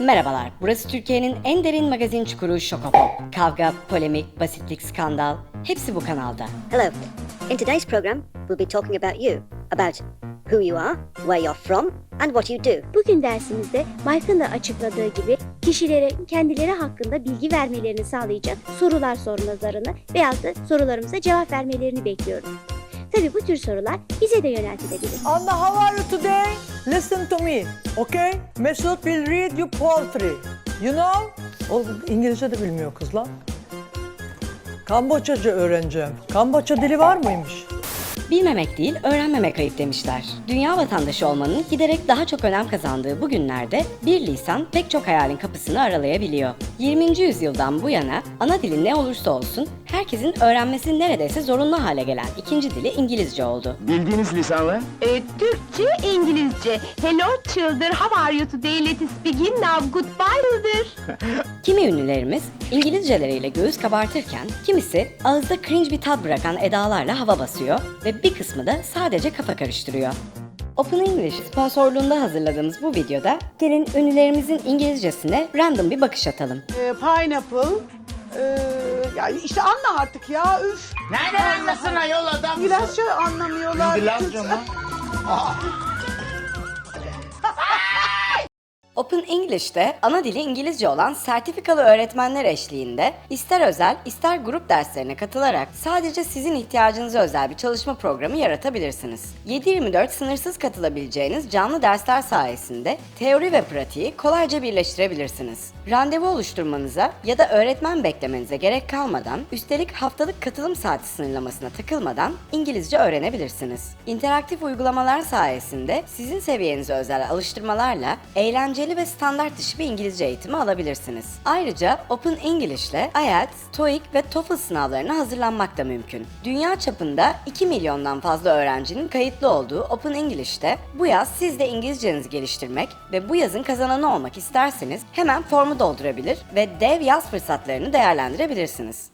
Merhabalar, burası Türkiye'nin en derin magazin çukuru Şokopop. Kavga, polemik, basitlik, skandal, hepsi bu kanalda. Hello. In today's program, we'll be talking about you, about who you are, where you're from, and what you do. Bugün dersimizde Mike'ın da açıkladığı gibi kişilere kendileri hakkında bilgi vermelerini sağlayacak sorular sorma zarını veyahut da sorularımıza cevap vermelerini bekliyoruz. Tabii bu tür sorular bize de yöneltilebilir. Anna, how are you today? Listen to me, okay? Mesut will read you poetry. You know? O İngilizce de bilmiyor kız lan. Kamboçyaca öğreneceğim. Kamboçya dili var mıymış? Bilmemek değil, öğrenmemek ayıp demişler. Dünya vatandaşı olmanın giderek daha çok önem kazandığı bu günlerde bir lisan pek çok hayalin kapısını aralayabiliyor. 20. yüzyıldan bu yana ana dili ne olursa olsun herkesin öğrenmesi neredeyse zorunlu hale gelen ikinci dili İngilizce oldu. Bildiğiniz lisanla E, Türkçe, İngilizce. Hello children, how are you today? Let us begin now. Goodbye children. Kimi ünlülerimiz İngilizceleriyle göğüs kabartırken kimisi ağızda cringe bir tat bırakan edalarla hava basıyor ve bir kısmı da sadece kafa karıştırıyor. Open English sponsorluğunda hazırladığımız bu videoda gelin ünlülerimizin İngilizcesine random bir bakış atalım. e, pineapple. E, ya işte anla artık ya üf. Nereden anlasın ayol adam? İngilizce anlamıyorlar. İngilizce mi? Open English'te ana dili İngilizce olan sertifikalı öğretmenler eşliğinde ister özel ister grup derslerine katılarak sadece sizin ihtiyacınıza özel bir çalışma programı yaratabilirsiniz. 7-24 sınırsız katılabileceğiniz canlı dersler sayesinde teori ve pratiği kolayca birleştirebilirsiniz. Randevu oluşturmanıza ya da öğretmen beklemenize gerek kalmadan, üstelik haftalık katılım saati sınırlamasına takılmadan İngilizce öğrenebilirsiniz. İnteraktif uygulamalar sayesinde sizin seviyenize özel alıştırmalarla eğlenceli ve standart dışı bir İngilizce eğitimi alabilirsiniz. Ayrıca Open English ile IELTS, TOEIC ve TOEFL sınavlarına hazırlanmak da mümkün. Dünya çapında 2 milyondan fazla öğrencinin kayıtlı olduğu Open English'te bu yaz siz de İngilizcenizi geliştirmek ve bu yazın kazananı olmak isterseniz hemen formu doldurabilir ve dev yaz fırsatlarını değerlendirebilirsiniz.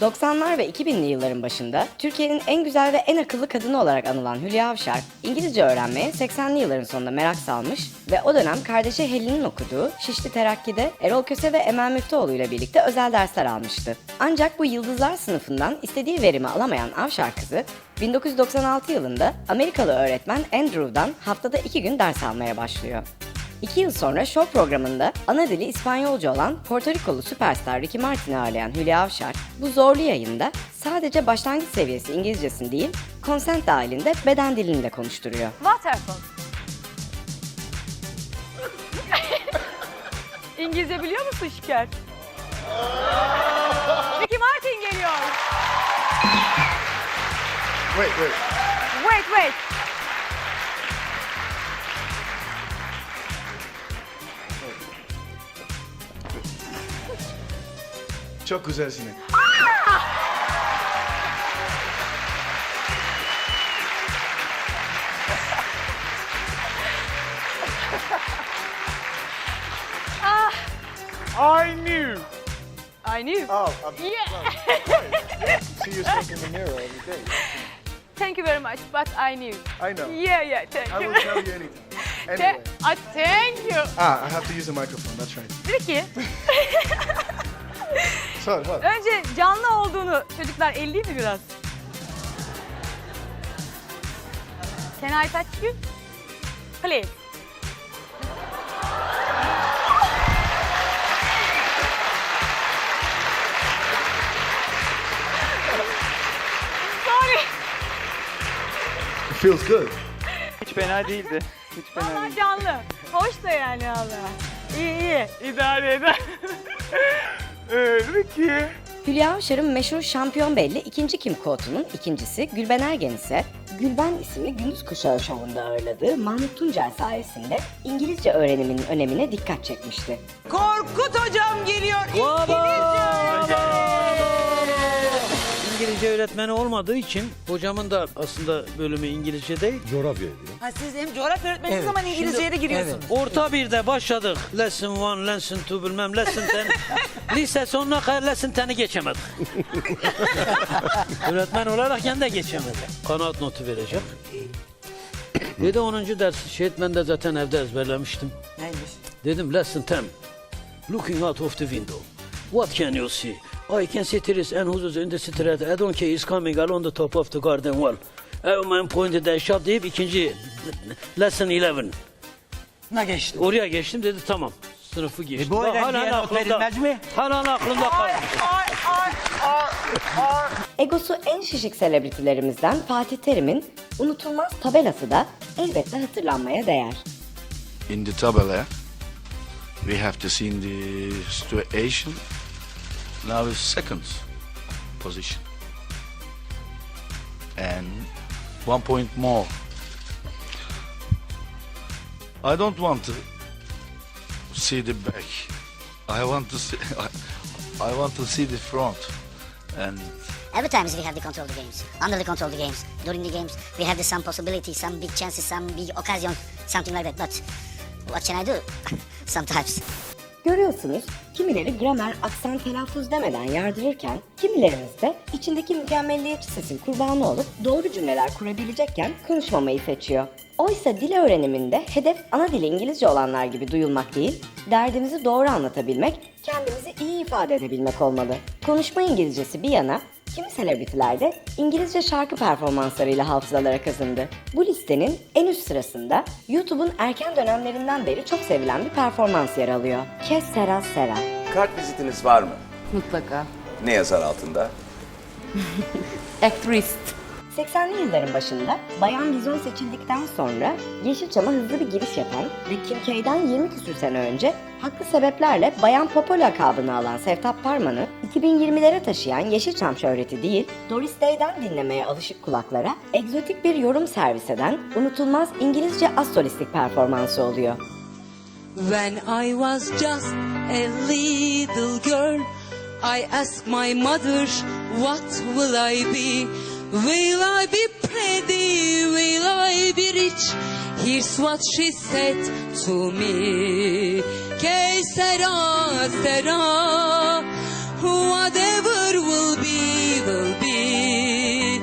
90'lar ve 2000'li yılların başında Türkiye'nin en güzel ve en akıllı kadını olarak anılan Hülya Avşar, İngilizce öğrenmeye 80'li yılların sonunda merak salmış ve o dönem kardeşi Helin'in okuduğu Şişli Terakki'de Erol Köse ve Emel Müftüoğlu ile birlikte özel dersler almıştı. Ancak bu yıldızlar sınıfından istediği verimi alamayan Avşar kızı, 1996 yılında Amerikalı öğretmen Andrew'dan haftada iki gün ders almaya başlıyor. İki yıl sonra show programında ana dili İspanyolca olan Porto Rikolu süperstar Ricky Martin'i ağırlayan Hülya Avşar, bu zorlu yayında sadece başlangıç seviyesi İngilizcesini değil, konsent dahilinde beden dilini de konuşturuyor. Waterfall. İngilizce biliyor musun Şiker? Ricky Martin geliyor. Wait, wait. Wait, wait. Çok güzelsin. I knew. I knew. Oh, I'm, Yeah. see yourself in the mirror every day. Thank you very much, but I knew. I know. Yeah, yeah, thank I you. will tell you anything. Anyway. Ah, thank you. Ah, I have to use the microphone. That's right. Ricky, So, what? önce canlı olduğunu çocuklar elleyeyim mi biraz? Can I touch you? Please. Sorry. It feels good. Hiç fena değildi. Hiç fena Ama değildi. canlı. Hoş da yani Allah. İyi iyi. İdare eder. Ricky. Hülya Avşar'ın meşhur Şampiyon Belli ikinci Kim Kotu'nun ikincisi Gülben Ergen ise Gülben isimli Gündüz Kuşağı şovunda ağırladığı Mahmut Tuncel sayesinde İngilizce öğreniminin önemine dikkat çekmişti. Korkut hocam geliyor. İngilizce öğretmeni olmadığı için hocamın da aslında bölümü İngilizce değil. Ha, siz hem coğrafya öğretmenisiniz ama İngilizceye de giriyorsunuz. Orta birde başladık. Lesson 1, lesson 2 bilmem lesson 10. Lise sonuna kadar lesson 10'i geçemedik. Öğretmen olarak de geçemedik. Kanaat notu verecek. Bir de 10. dersi şey ben de zaten evde ezberlemiştim. Neymiş? Dedim lesson 10. Looking out of the window. What can you see? I can see trees and houses in the street. I don't care is coming along the top of the garden wall. Everyone pointed at shot deyip ikinci lesson 11. Ne geçti? Oraya geçtim dedi tamam. Sınıfı geçtim. E bu Bak, öğrenciye not verilmez mi? Halen aklımda kalmış. Egosu en şişik selebritilerimizden Fatih Terim'in unutulmaz tabelası da elbette hatırlanmaya değer. in the tabela we have to see in the situation now is second position and one point more i don't want to see the back i want to see i want to see the front and Every time we have the control of the games, under the control of the games, during the games, we have the some possibilities, some big chances, some big occasion, something like that. But what can I do? Sometimes. Görüyorsunuz kimileri gramer, aksan, telaffuz demeden yardırırken kimilerimiz de içindeki mükemmelliyetçi sesin kurbanı olup doğru cümleler kurabilecekken konuşmamayı seçiyor. Oysa dil öğreniminde hedef ana dili İngilizce olanlar gibi duyulmak değil, derdimizi doğru anlatabilmek, kendimizi iyi ifade edebilmek olmalı. Konuşma İngilizcesi bir yana, kimi selebritiler de İngilizce şarkı performanslarıyla hafızalara kazındı. Bu listenin en üst sırasında YouTube'un erken dönemlerinden beri çok sevilen bir performans yer alıyor. Kes Sera Sera. Kart vizitiniz var mı? Mutlaka. Ne yazar altında? Actress. 80'li yılların başında Bayan Bizon seçildikten sonra Yeşilçam'a hızlı bir giriş yapan ve Kim K'den 20 küsür sene önce haklı sebeplerle Bayan Popo lakabını alan Sevtap Parman'ı 2020'lere taşıyan Yeşilçam şöhreti değil, Doris Day'den dinlemeye alışık kulaklara egzotik bir yorum servis eden unutulmaz İngilizce astrolistlik performansı oluyor. When I was just a little girl, I asked my mother, what will I be? Will I be pretty? Will I be rich? Here's what she said to me. Que sera, sera, whatever will be, will be.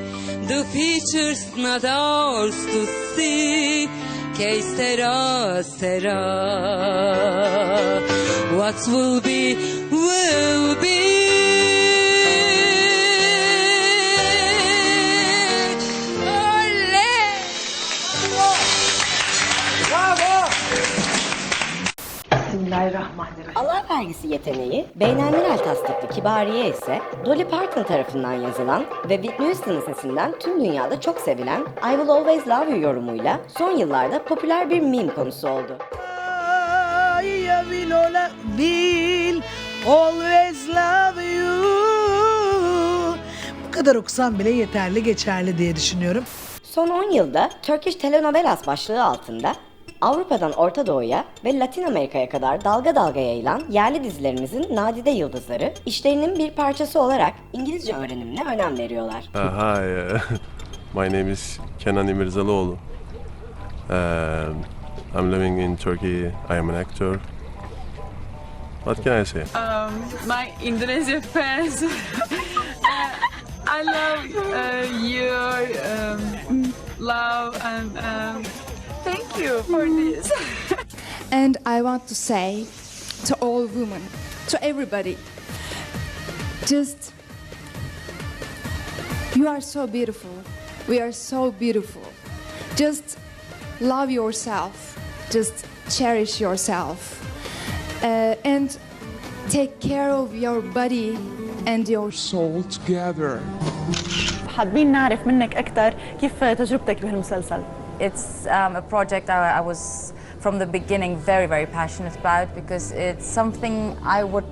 The future's not ours to see. Que sera, sera. What will be, will be. Allah vergisi yeteneği, beynelmiral tasdikli Kibariye ise Dolly Parton tarafından yazılan ve Whitney Houston'ın sesinden tüm dünyada çok sevilen I Will Always Love You yorumuyla son yıllarda popüler bir meme konusu oldu. I will always love you. Bu kadar okusam bile yeterli geçerli diye düşünüyorum. Son 10 yılda Turkish Telenovelas başlığı altında Avrupa'dan Orta Doğu'ya ve Latin Amerika'ya kadar dalga dalga yayılan yerli dizilerimizin nadide yıldızları işlerinin bir parçası olarak İngilizce öğrenimine önem veriyorlar. Uh, hi, uh, my name is Kenan Imirzaloğlu. Um, I'm living in Turkey. I am an actor. What can I say? Um, my Indonesian fans. I love uh, your um, love and um, thank you for this. And I want to say to all women, to everybody, just you are so beautiful. We are so beautiful. Just love yourself. Just cherish yourself. Uh, and take care of your body and your soul together. حابين نعرف منك أكثر كيف تجربتك بهالمسلسل. It's um, a project I, I was from the beginning very, very passionate about because it's something I would,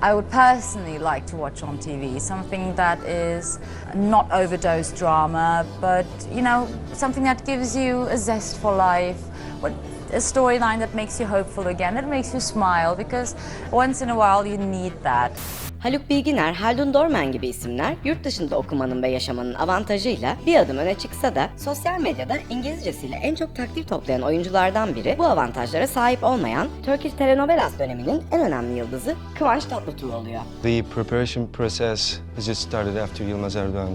I would personally like to watch on TV. Something that is not overdose drama, but you know, something that gives you a zest for life. A storyline that makes you hopeful again, that makes you smile because once in a while you need that. Haluk Bilginer, Haldun Dorman gibi isimler yurt dışında okumanın ve yaşamanın avantajıyla bir adım öne çıksa da sosyal medyada İngilizcesiyle en çok takdir toplayan oyunculardan biri bu avantajlara sahip olmayan Turkish Telenovelas döneminin en önemli yıldızı Kıvanç Tatlıtuğ oluyor. The preparation process has just started after Yilmaz Erdogan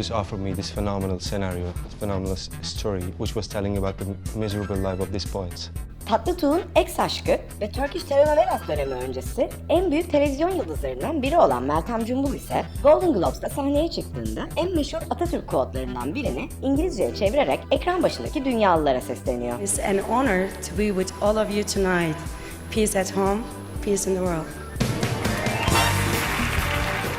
just offered me this phenomenal scenario, phenomenal s- story, which was telling about the miserable life of these boys. Tatlı Tuğ'un ex aşkı ve Turkish Telenovelas dönemi öncesi en büyük televizyon yıldızlarından biri olan Meltem Cumbul ise Golden Globes'ta sahneye çıktığında en meşhur Atatürk quote'larından birini İngilizceye çevirerek ekran başındaki dünyalılara sesleniyor. It's an honor to be with all of you tonight. Peace at home, peace in the world.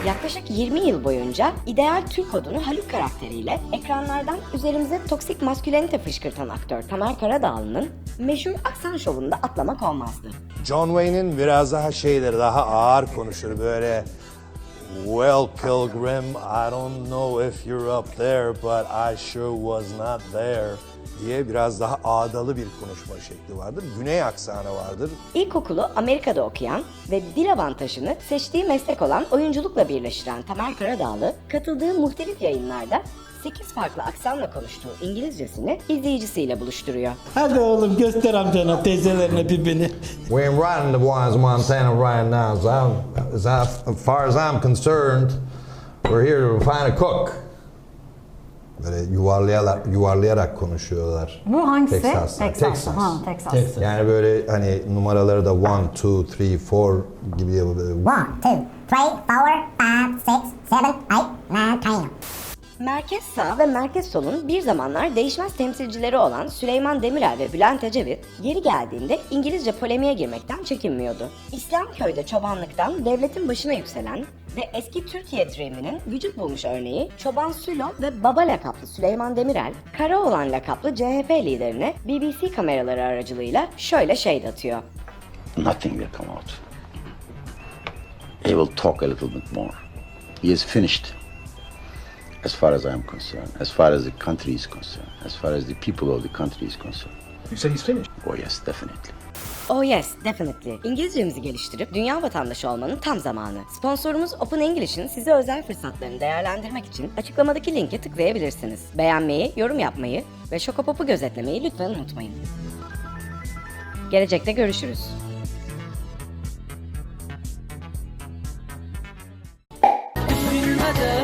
Yaklaşık 20 yıl boyunca ideal Türk kodunu Haluk karakteriyle ekranlardan üzerimize toksik maskülenite fışkırtan aktör Tamer Karadağlı'nın meşhur aksan şovunda atlamak olmazdı. John Wayne'in biraz daha şeyleri daha ağır konuşur böyle Well Pilgrim, I don't know if you're up there but I sure was not there diye biraz daha ağdalı bir konuşma şekli vardır. Güney aksanı vardır. İlkokulu Amerika'da okuyan ve dil avantajını seçtiği meslek olan oyunculukla birleştiren Tamer Karadağlı, katıldığı muhtelif yayınlarda 8 farklı aksanla konuştuğu İngilizcesini izleyicisiyle buluşturuyor. Hadi oğlum göster amcana teyzelerine bir beni. We ain't riding the ones Montana right now. As, I'm, as, I, as far as I'm concerned, we're here to find a cook. Böyle yuvarlayarak, yuvarlayarak konuşuyorlar. Bu hangisi? Texas'ta. Texas. Texas. Ha, Texas. Texas. Yani böyle hani numaraları da 1, 2, 3, 4 gibi böyle One, two, three, four, five, six, seven, eight, nine, ten. Merkez sağ ve merkez solun bir zamanlar değişmez temsilcileri olan Süleyman Demirel ve Bülent Ecevit yeri geldiğinde İngilizce polemiğe girmekten çekinmiyordu. İslamköy'de çobanlıktan devletin başına yükselen ve eski Türkiye Dream'inin vücut bulmuş örneği Çoban Sülo ve Baba lakaplı Süleyman Demirel, Karaoğlan lakaplı CHP liderine BBC kameraları aracılığıyla şöyle şey atıyor. nothing will come out. He will talk a little bit more. He is finished, as far as I'm concerned, as far as the country is concerned, as far as the people of the country is concerned. You say he's finished? Oh yes, definitely. Oh yes, definitely. İngilizcemizi geliştirip dünya vatandaşı olmanın tam zamanı. Sponsorumuz Open English'in size özel fırsatlarını değerlendirmek için açıklamadaki linke tıklayabilirsiniz. Beğenmeyi, yorum yapmayı ve Şokopop'u gözetlemeyi lütfen unutmayın. Gelecekte görüşürüz. Üzülmeden